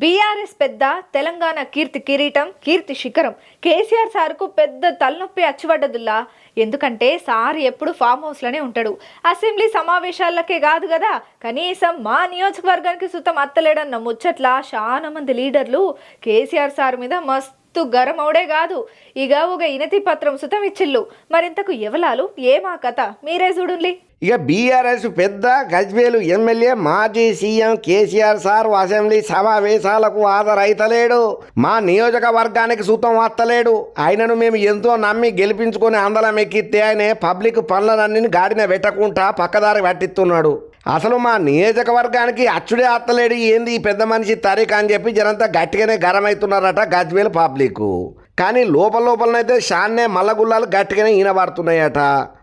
BRS పెద్ద తెలంగాణ కీర్తి కిరీటం కీర్తి శిఖరం. కేసీఆర్ సార్కు పెద్ద తలనొప్పి అచ్చిపడ్డదుల్లా ఎందుకంటే సార్ ఎప్పుడు ఫామ్ హౌస్లోనే ఉంటాడు. అసెంబ్లీ సమావేశాలకే కాదు కదా కనీసం మా నియోజకవర్గానికి సుతం అత్తలేడన్న ముచ్చట్ల చాలా మంది లీడర్లు కేసీఆర్ సార్ మీద మస్తు గరం అవుడే కాదు ఇక ఒక ఇనతి పత్రం సుతం ఇచ్చిల్లు. మరింతకు ఎవలాలు? ఏమా కథ? మీరే చూడుండి ఇక బీఆర్ఎస్ పెద్ద గజ్వేలు ఎమ్మెల్యే మాజీ సీఎం కేసీఆర్ సార్ అసెంబ్లీ సమావేశాలకు హాజరైతలేడు. మా నియోజకవర్గానికి సూతం వస్తలేడు ఆయనను మేము ఎంతో నమ్మి గెలిపించుకొని అందలం ఎక్కితే ఆయన పబ్లిక్ పనులనన్నీ గాడిన పెట్టకుండా పక్కదారి పట్టిస్తున్నాడు అసలు మా నియోజకవర్గానికి అచ్చుడే అత్తలేడు ఏంది ఈ పెద్ద మనిషి తరీఖ్ అని చెప్పి జనంతా గట్టిగానే గరమవుతున్నారట గజ్వేల్ పబ్లిక్ కానీ లోపల లోపలనైతే షాన్నే మల్లగుల్లాలు గట్టిగానే ఈనబడుతున్నాయట.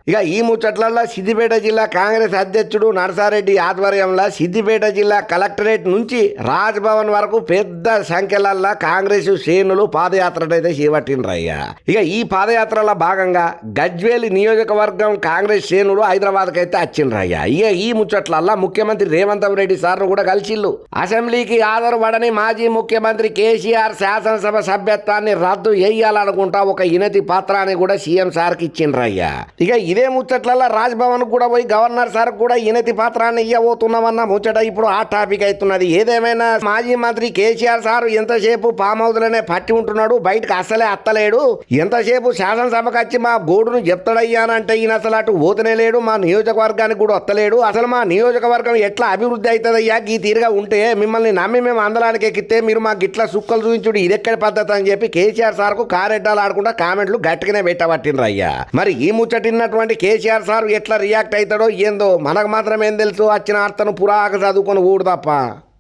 ఇక ఈ ముచ్చట్లల్లో సిద్దిపేట జిల్లా కాంగ్రెస్ అధ్యక్షుడు నరసారెడ్డి ఆధ్వర్యంలో సిద్దిపేట జిల్లా కలెక్టరేట్ నుంచి రాజ్భవన్ వరకు పెద్ద సంఖ్యలల్లో కాంగ్రెస్ శ్రేణులు పాదయాత్రనైతే అయితే చేపట్టినరయ్యా ఇక ఈ పాదయాత్రలో భాగంగా గజ్వేలి నియోజకవర్గం కాంగ్రెస్ శ్రేణులు హైదరాబాద్కి అయితే వచ్చిండ్రయ్యా ఇక ఈ ముచ్చట్లల్లో ముఖ్యమంత్రి రేవంత్ రెడ్డి సార్ను కూడా కలిసిల్లు అసెంబ్లీకి ఆధారపడని మాజీ ముఖ్యమంత్రి కేసీఆర్ శాసనసభ సభ్యత్వాన్ని రద్దు చేయాలనుకుంటా ఒక ఇనతి పత్రాన్ని కూడా సీఎం సార్కి ఇచ్చిండ్రయ్యా ఇక ఇదే ముచ్చట్లలో రాజ్భవన్ కూడా పోయి గవర్నర్ సార్ కూడా ఇనతి పాత్రాన్ని ఇవ్వబోతున్నామన్న ముచ్చట ఇప్పుడు ఆ టాపిక్ అవుతున్నది ఏదేమైనా మాజీ మంత్రి కేసీఆర్ సార్ ఎంతసేపు పామ్ హౌస్లోనే పట్టి ఉంటున్నాడు బయటకు అస్సలే అత్తలేడు? ఎంతసేపు శాసనసభకు వచ్చి మా గోడును చెప్తాడయ్యానంటే ఈయన అసలు అటు పోతనే లేడు మా నియోజకవర్గానికి కూడా వస్తలేడు అసలు మా నియోజకవర్గం ఎట్లా అభివృద్ధి అవుతుందయ్యా ఈ తీరుగా ఉంటే మిమ్మల్ని నమ్మి మేము అందలానికి ఎక్కితే మీరు మాకు ఇట్లా సుక్కలు చూపించుడు ఇదెక్కడి పద్ధతి అని చెప్పి కేసీఆర్ సార్కు కారెడ్డాలు ఆడుకుంటా కామెంట్లు గట్టిగానే పెట్టబట్టిండ్రు అయ్యా మరి ఈ ముచ్చటిన్నటువంటి కేసీఆర్ సార్ ఎట్లా రియాక్ట్ అవుతాడో ఏందో మనకు మాత్రం ఏం తెలుసు వచ్చిన అర్థను పురాక చదువుకొని ఊడు తప్ప.